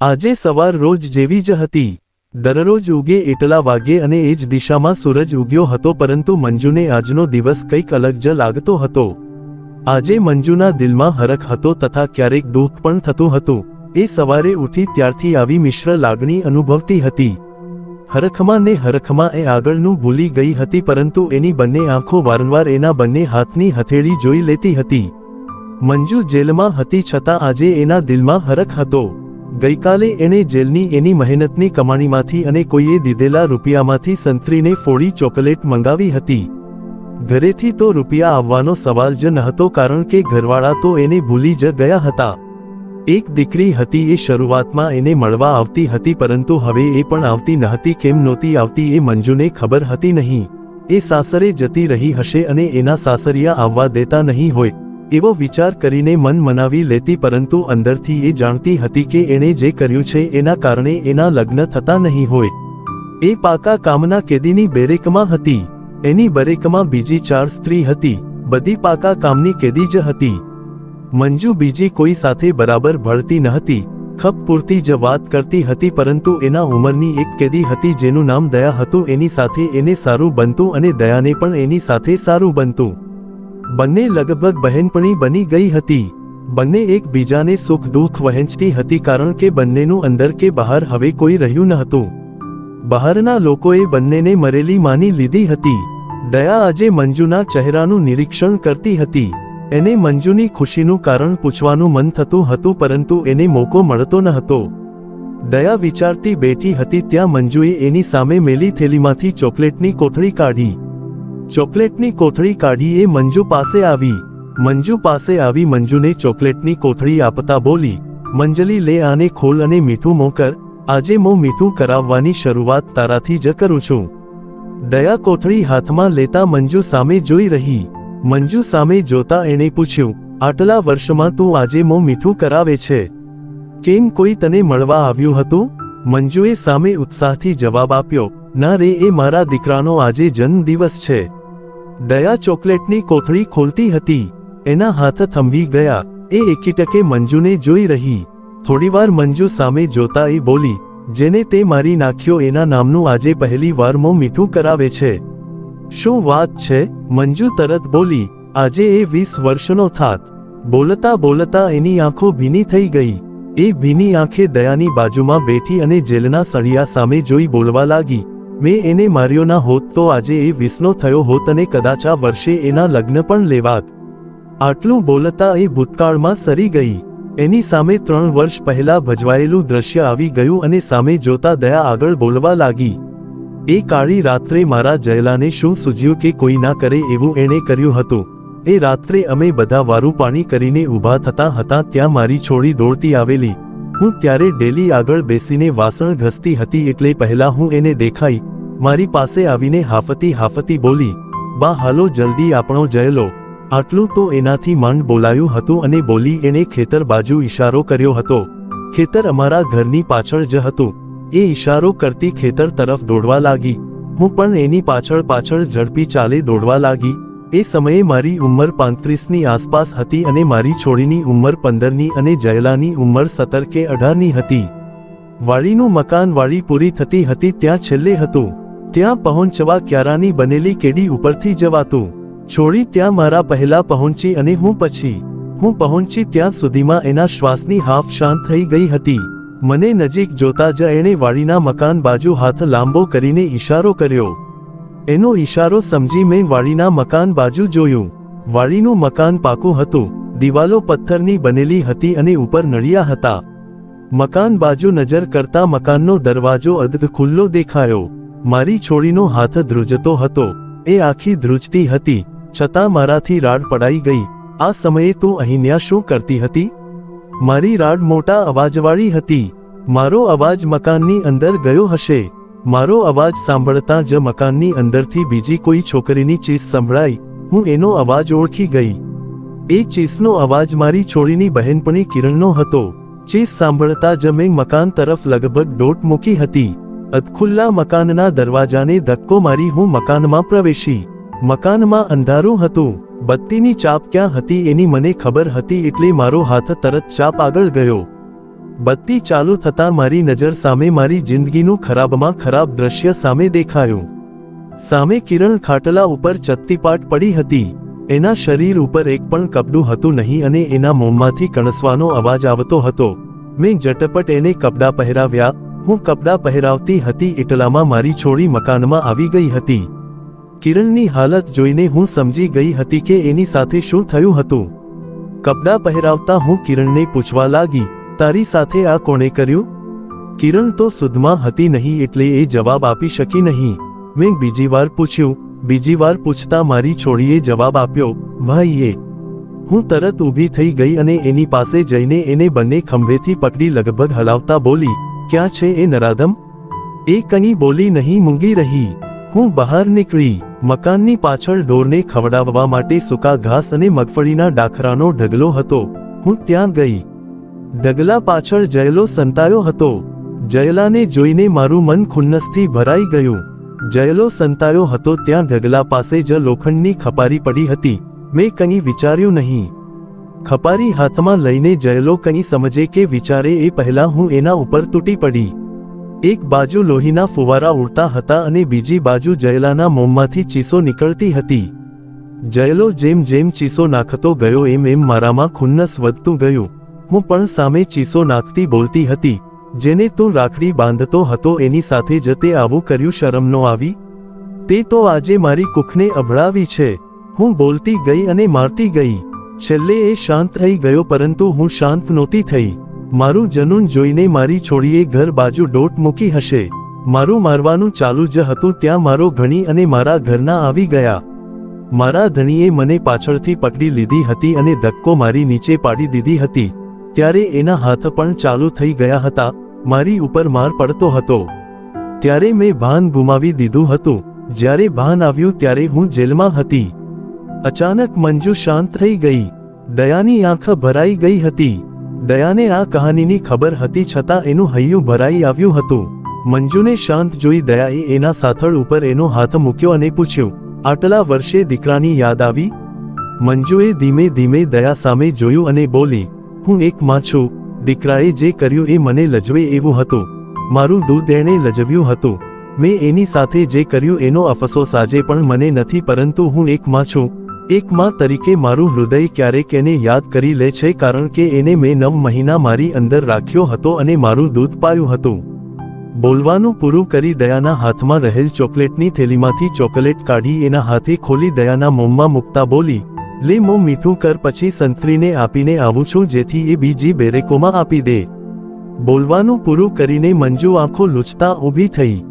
આજે સવાર રોજ જેવી જ હતી. દરરોજ ઉગે એટલા વાગે અને એ જ દિશામાં સૂરજ ઉગ્યો હતો, પરંતુ મંજુને આજનો દિવસ કંઈક અલગ જ લાગતો હતો. આજે મંજુના દિલમાં હરખ હતો તથા ક્યારેક દુઃખ પણ થતું હતું. એ સવારે ઉઠી ત્યારથી આવી મિશ્ર લાગણી અનુભવતી હતી. હરખમાં ને હરખમાં એ આગળનું ભૂલી ગઈ હતી, પરંતુ એની બંને આંખો વારંવાર એના બંને હાથની હથેળી જોઈ લેતી હતી. મંજુ જેલમાં હતી છતાં આજે એના દિલમાં હરખ હતો. ગઈકાલે એણે જેલની એની મહેનતની કમાણીમાંથી અને કોઈએ દીધેલા રૂપિયામાંથી સંતરીને ફોડી ચોકલેટ મંગાવી હતી. ઘરેથી તો રૂપિયા આવવાનો સવાલ જ નહતો કારણ કે ઘરવાળા તો એને ભૂલી જ ગયા હતા. એક દીકરી હતી એ શરૂઆતમાં એને મળવા આવતી હતી પરંતુ હવે એ પણ આવતી નહતી કેમ નહોતી આવતી એ મંજુને ખબર હતી નહીં. એ સાસરે જતી રહી હશે અને એના સાસરિયા આવવા દેતા નહીં હોય. એવો વિચાર કરીને મન મનાવી લેતી પરંતુ અંદરથી એ જાણતી હતી કે એણે જે કર્યું છે એના કારણે એના લગ્ન થતા નહીં હોય. એ પાકા કામના કેદીની બેરેકમાં હતી. એની બરેકમાં બીજી ચાર સ્ત્રી હતી. બધી પાકા કામની કેદી જ હતી. મંજુ બીજી કોઈ સાથે બરાબર ભળતી ન હતી ખપ પૂરતી જ વાત કરતી હતી પરંતુ એના ઉંમરની એક કેદી હતી જેનું નામ દયા હતું. એની સાથે એને સારું બનતું અને દયાને પણ એની સાથે સારું બનતું. બંને લગભગ બહેનપણી બની ગઈ હતી. બંને એકબીજાને સુખ દુઃખ વહેંચતી હતી કારણ કે બંનેનું અંદર કે બહાર હવે કોઈ રહ્યું ન હતું બહારના લોકોએ બંનેને મરેલી માની લીધી હતી. દયા આજે મંજુના ચહેરાનું નિરીક્ષણ કરતી હતી. એને મંજુની ખુશીનું કારણ પૂછવાનું મન થતું હતું પરંતુ એને મોકો મળતો ન હતો દયા વિચારતી બેઠી હતી ત્યાં મંજુએ એની સામે મેલી થેલીમાંથી ચોકલેટની કોથળી કાઢી. ચોકલેટની કોથળી કાઢી એ મંજુ પાસે આવી. મંજુ પાસે આવી મંજુને ચોકલેટની કોથળી આપતા બોલી, મંજલી, લે આને ખોલ અને મીઠું મોકર આજે મો મીઠું કરાવવાની શરૂઆત તારાથી જ કરું છું. દયા કોથળી હાથમાં લેતા મંજુ સામે જોઈ રહી. મંજુ સામે જોતા એણે પૂછ્યું, આટલા વર્ષમાં તું આજે મો મીઠું કરાવે છે? કેમ કોઈ તને મળવા આવ્યું હતું? મંજુએ સામે ઉત્સાહથી જવાબ આપ્યો ના રે, એ મારા દીકરાનો આજે જન્મદિવસ છે. દયા ચોકલેટની કોથળી ખોલતી હતી. એના હાથ થંભી ગયા. એ એકીટકે મંજુને જોઈ રહી. થોડીવાર મંજુ સામે જોતા એ બોલી, જેને તે મારી નાખ્યો એના નામનું આજે પહેલી વાર મો મીઠું કરાવે છે. શું વાત છે? મંજુ તરત બોલી, આજે એ વીસ વર્ષનો થાત. બોલતા બોલતા એની આંખો ભીની થઈ ગઈ. એ ભીની આંખે દયાની બાજુમાં બેઠી અને જેલના સળિયા સામે જોઈ બોલવા લાગી. મેં એને માર્યો ના હોત તો આજે એ વિસનો થયો હોત અને કદાચ આ વર્ષે એના લગ્ન પણ લેવાત. આટલું બોલતા એ ભૂતકાળમાં સરી ગઈ. એની સામે ત્રણ વર્ષ પહેલા ભજવાયેલું દ્રશ્ય આવી ગયું અને સામે જોતા દયા આગળ બોલવા લાગી. એ કાળી રાત્રે મારા જયલાને શું સૂજ્યું કે કોઈ ના કરે એવું એણે કર્યું હતું. એ રાત્રે અમે બધા વારું પાણી કરીને ઊભા થતા હતા ત્યાં મારી છોડી દોડતી આવેલી. હું ત્યારે ડેલી આગળ બેસીને વાસણ ઘસતી હતી એટલે પહેલા હું એને દેખાઈ, મારી પાસે આવીને હાફતી હાફતી બોલી, બા, હાલો જલ્દી આપણો જયલો આટલું તો એનાથી માંડ બોલાયું હતું અને બોલી એણે ખેતર બાજુ ઈશારો કર્યો હતો. ખેતર અમારા ઘરની પાછળ જ હતું. એ ઈશારો કરતી ખેતર તરફ દોડવા લાગી. હું પણ એની પાછળ પાછળ ઝડપી ચાલે દોડવા લાગી. એ સમયે મારી ઉંમર પાંત્રીસની આસપાસ હતી અને મારી છોડીની ઉંમર પંદરની અને જયલાની ઉંમર સત્તર કે અઢારની હતી. વાડીનું મકાન વાડી પૂરી થતી હતી ત્યાં છેલ્લે હતું. ત્યાં પહોંચવા ક્યારાની બનેલી કેડી ઉપરથી જવાતું. છોડી ત્યાં મારા પહેલા પહોંચી અને હું પછી, હું પહોંચી ત્યાં સુધીમાં એના શ્વાસની હાફ શાંત થઈ ગઈ હતી. મને નજીક જોતા જ એણે વાડીના મકાન બાજુ હાથ લાંબો કરીને ઈશારો કર્યો. એનો ઈશારો સમજી મેં વાડીના મકાન બાજુ જોયું. વાડીનું મકાન પાકું હતું. દિવાલો પથ્થરની બનેલી હતી અને ઉપર નળિયા હતા. મકાન બાજુ નજર કરતા મકાનનો દરવાજો અર્ધ ખુલ્લો દેખાયો. મારી છોડીનો હાથ ધ્રુજતો હતો. એ આખી ધ્રુજતી હતી. છતાં મારાથી રાડ પડાઈ ગઈ. આ સમયે તું અહીંયા શું કરતી હતી? મારી રાડ મોટા અવાજવાળી હતી. મારો અવાજ મકાનની અંદર ગયો હશે. મારો અવાજ સાંભળતા જ મકાનની અંદરથી બીજી કોઈ છોકરીની ચીસ સંભળાઈ. હું એનો અવાજ ઓળખી ગઈ. એ ચીસનો અવાજ મારી છોડીની બહેનપણી કિરણનો હતો. ચીસ સાંભળતા જ મેં મકાન તરફ લગભગ ડોટ મૂકી હતી. અધખુલ્લા મકાનના દરવાજાને ધક્કો મારી હું મકાનમાં પ્રવેશી. મકાનમાં અંધારું હતું. બત્તીની ચાપ ક્યાં હતી એની મને ખબર હતી એટલે મારો હાથ તરત ચાપ આગળ ગયો. બત્તી ચાલુ થતાં મારી નજર સામે મારી જિંદગીનું ખરાબમાં ખરાબ દ્રશ્ય સામે દેખાયું. સામે કિરણ ખાટલા ઉપર ચત્તીપાટ પડી હતી. એના શરીર ઉપર એક પણ કપડું હતું નહીં અને એના મોંમાંથી કણસવાનો અવાજ આવતો હતો. મેં ઝટપટ એને કપડાં પહેરાવ્યા. હું કપડાં પહેરાવતી હતી એટલામાં મારી છોડી મકાનમાં આવી ગઈ હતી. કિરણની હાલત જોઈને હું સમજી ગઈ હતી કે એની સાથે શું થયું હતું. કપડાં પહેરાવતા હું કિરણને પૂછવા લાગી. તારી સાથે આ કોણે કર્યું? કિરણ તો સુધમાં હતી નહીં એટલે એ જવાબ આપી શકી નહીં. મેં બીજી વાર પૂછ્યું, બીજી વાર પૂછતા મારી છોડીએ જવાબ આપ્યો, ભાઈએ, હું તરત ઊભી થઈ ગઈ અને એની પાસે જઈને એને બંને ખંભેથી પકડી લગભગ હલાવતા બોલી, ક્યાં છે એ નરાધમ? એ કંઈ બોલી નહીં મૂંગી રહી. હું બહાર નીકળી, મકાનની પાછળ ઢોરને ખવડાવવા માટે સૂકા ઘાસ અને મગફળીના ડાખરાનો ઢગલો હતો. હું ત્યાં ગઈ. ઢગલા પાછળ જયલો સંતાયો હતો. જયલાને જોઈને મારું મન ખુન્નસથી ભરાઈ ગયું. જયલો સંતાયો હતો ત્યાં ઢગલા પાસે જ લોખંડની ખપારી પડી હતી. મેં કંઈ વિચાર્યું નહીં. ખપારી હાથમાં લઈને જયલો કંઈ સમજે કે વિચારે એ પહેલાં હું એના ઉપર તૂટી પડી. એક બાજુ લોહીના ફુવારા ઉડતા હતા અને બીજી બાજુ જયલાના મોંમાંથી ચીસો નીકળતી હતી. જયલો જેમ જેમ ચીસો નાખતો ગયો એમ એમ મારામાં ખુન્નસ વધતું ગયું. હું પણ સામે ચીસો નાખતી બોલતી હતી, જેને તું રાખડી બાંધતો હતો એની સાથે જ તે આવું કર્યું શરમ નો આવી. તે તો આજે મારી કુખને અભડાવી છે. હું બોલતી ગઈ અને મારતી ગઈ. છેલ્લે એ શાંત થઈ ગયો પરંતુ હું શાંત નહોતી થઈ. મારું જનૂન જોઈને મારી છોડીએ ઘર બાજુ ડોટ મૂકી હશે. મારું મારવાનું ચાલુ જ હતું ત્યાં મારો ઘણી અને મારા ઘરના આવી ગયા. મારા ધણીએ મને પાછળથી પકડી લીધી હતી અને ધક્કો મારી નીચે પાડી દીધી હતી. ત્યારે એના હાથ પણ ચાલુ થઈ ગયા હતા. મારી ઉપર માર પડતો હતો. ત્યારે મેં ભાન ગુમાવી દીધું હતું. જ્યારે ભાન આવ્યું ત્યારે હું જેલમાં હતી. અચાનક મંજુ શાંત થઈ ગઈ. દયાની આંખ ભરાઈ ગઈ હતી. દયાને આ કહાનીની ખબર હતી છતાં એનું હૈયું ભરાઈ આવ્યું હતું. મંજુને શાંત જોઈ દયાએ એના સાથળ ઉપર એનો હાથ મૂક્યો અને પૂછ્યું, આટલા વર્ષે દીકરાની યાદ આવી? મંજુએ ધીમે ધીમે દયા સામે જોયું અને બોલી હું એક માં છું. દીકરાએ જે કર્યું એ મને લજવે એવું હતું. મારું દૂધ એણે લજવ્યું હતું. મેં એની સાથે જે કર્યું એનો અફસોસ આજે પણ મને નથી પરંતુ હું એક માં છું. એક માં તરીકે મારું હૃદય ક્યારેક એને યાદ કરી લે છે કારણ કે એને મેં નવ મહિના મારી અંદર રાખ્યો હતો અને મારું દૂધ પાયું હતું. બોલવાનું પૂરું કરી દયાના હાથમાં રહેલ ચોકલેટની થેલીમાંથી ચોકલેટ કાઢી એના હાથે ખોલી દયાના મોંમાં મૂકતા બોલી લે મોં મીઠું કર પછી સંતરીને આપીને આવું છું જેથી એ બીજી બેરેકોમાં આપી દે. બોલવાનું પૂરું કરીને મંજુ આંખો લૂછતા ઊભી થઈ.